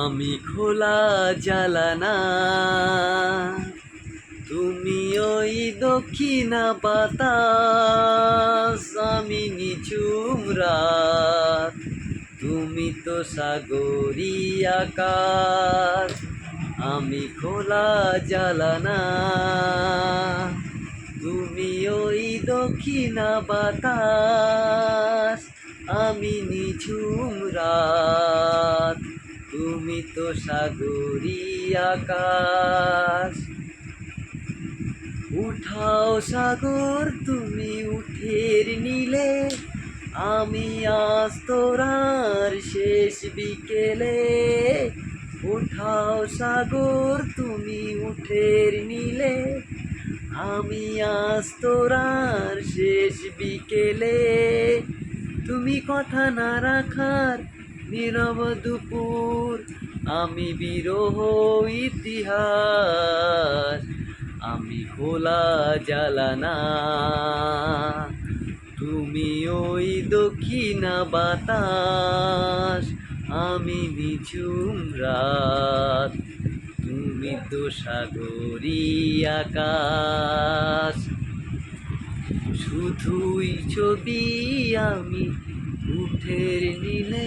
আমি খোলা জ্বালানা তুমি ওই দক্ষিণা বাতাস, আমি নিচুম রাত, তুমি তো সাগরী আকাশ, আমি খোলা জ্বালানা তুমি ওই দক্ষিণা বাতাস আমি নিঝুম রাত, তুমি তো সাগরী আকাশ। উঠাও সাগর, তুমি উঠের নিলে, আমি আজ তোরার শেষ বিকেলে। উঠাও সাগর, তুমি উঠের নিলে, আমি আজ তোরার শেষ বিকেলে। তুমি কথা না রাখার নীরব দুপুর, আমি বিরহ ইতিহাস, আমি খোলা জ্বালানা। তুমি ওই দক্ষিণা বাতাস, আমি নিঝুম রাত। তুমি তো সাগরী আকাশ। শুধুই ছবি আমি উঠে নিলে